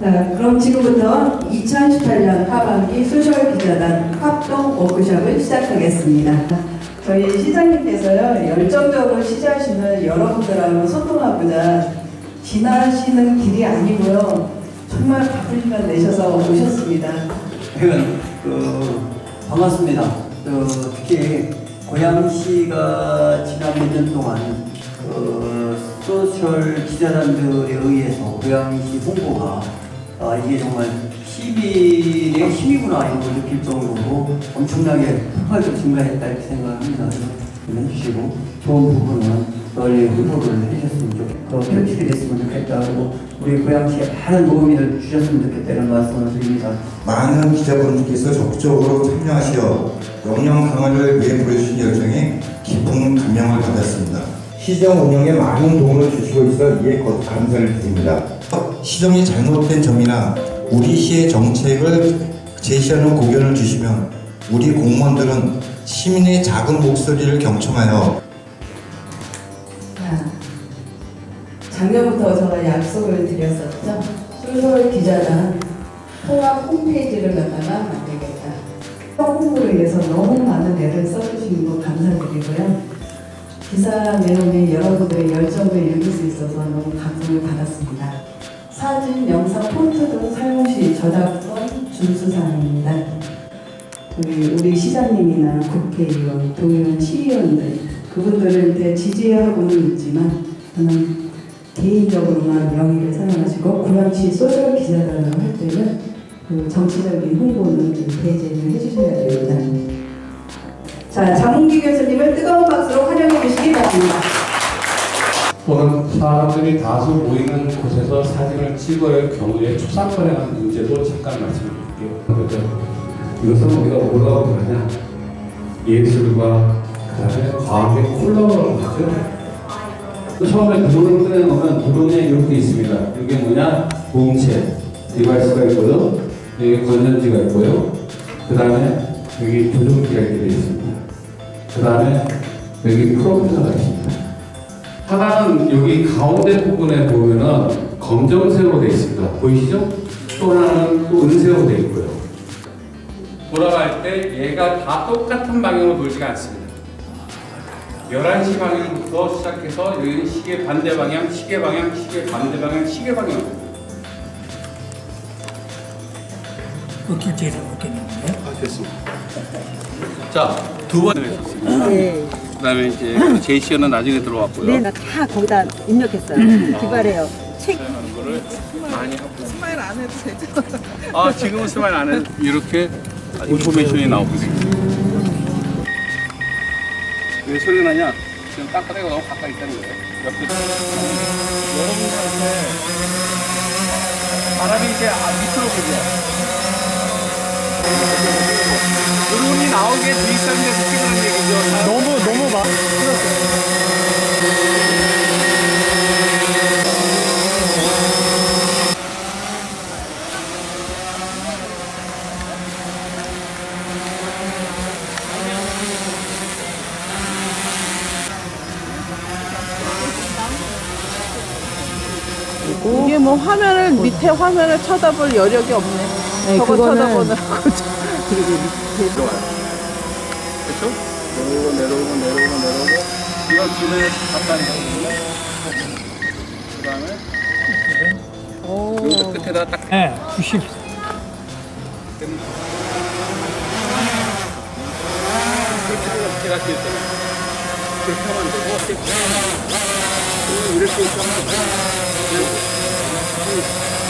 자, 그럼 지금부터 2018년 하반기 소셜 기자단 합동 워크숍을 시작하겠습니다. 저희 시장님께서요 열정적으로 취재하시는 여러분들하고 소통하고자 지나시는 길이 아니고요 정말 바쁜 시간 내셔서 오셨습니다. 하여간 그 반갑습니다. 그 특히 고양시가 지난 몇 년 동안 그 소셜 기자단들에 의해서 고양시 홍보가 아 이게 정말 10일의 힘이구나 이런 걸 느낄 정도로 엄청나게 폭발적 증가했다 이렇게 생각합니다. 해주시고 좋은 부분은 널리 홍보를 해주셨으면. 더 펼치게 됐으면 좋겠다. 그리고 우리 고양시에 많은 도움을 주셨으면 좋겠다 이런 말씀을 드립니다. 많은 기자분들께서 적극적으로 참여하시어 역량 강화를 위해 보여주신 열정에 깊은 감명을 받았습니다. 시정 운영에 많은 도움을 주시고 있어 이에 거듭 감사를 드립니다. 시정이 잘못된 점이나 우리 시의 정책을 제시하는 고견을 주시면 우리 공무원들은 시민의 작은 목소리를 경청하여 자, 작년부터 제가 약속을 드렸었죠. 소셜 기자단 통합 홈페이지를 갖다가 만들겠다. 홍보를 위해서 너무 많은 애를 써주신 거 감사드리고요. 기사 내용에 여러분들의 열정을 읽을 수 있어서 너무 감동을 받았습니다. 사진, 영상, 폰트 등 사용 시 저작권 준수사항입니다. 우리, 우리 시장님이나 국회의원, 동의원, 시의원들 그분들한테 지지하고는 있지만 저는 개인적으로만 명의를 사용하시고 고양시 소셜 기자단을 할 때는 그 정치적인 홍보는 배제를 해주셔야 됩니다. 자, 장홍기 교수님을 뜨거운 박수로 환영해 주시기 바랍니다. 또는 사람들이 다수 모이는 곳에서 사진을 할 경우에 초상권에 관한 문제도 잠깐 말씀드릴게요. 그죠? 이것은 우리가 뭐라고 그러냐? 예술과 그다음에 과학의 콜라보라고 하죠. 처음에 드론을 꺼내놓으면 드론에 이렇게 있습니다. 이게 뭐냐? 보험체 디바이스가 있고요. 여기 건전지가 있고요. 그 다음에 여기 조종기가 되어 있습니다. 그 다음에 여기 프로페서가 있습니다. 하나는 여기 가운데 부분에 보면은 검정색으로 되어 있습니다. 보이시죠? 또 하나는 또 은색으로 되어 있고요. 돌아갈 때 얘가 다 똑같은 방향으로 돌지가 않습니다. 11시 방향부터 시작해서 여기는 시계 반대 방향, 시계 방향, 시계 반대 방향, 시계 방향. 그 길지를 얻겠는데 아, 됐습니다. 자, 두 번을 했습니다. 네. 그 다음에 이제 제시어는 나중에 들어왔고요. 네, 나 다 거기다 입력했어요. 기발해요. 책 거를 많이 하고 스마일 안 해도 되죠? 아 지금은 스마일 안 해도 이렇게 인포메이션이 나오거든요 왜 소리가 나냐? 지금 땅바닥가 너무 가까이 있다는 거예요 옆에 여러분들한테 바람이 이제 아, 밑으로 보죠 드론이 나오게 돼 있다는 데서 얘기죠 너무 너무 막 이게 뭐 화면을 밑에 화면을 쳐다볼 여력이 없네. 저거 쳐다보느라고. 그리고 밑에 그렇죠? 내려오고 내려오고 내려오고 내려오고. 이건 주변에 간단히 거든요. 그 다음에 여기서 끝에다 딱 네, 90 이렇게 그렇게 하면 되고 이렇게 있으면 Thank you.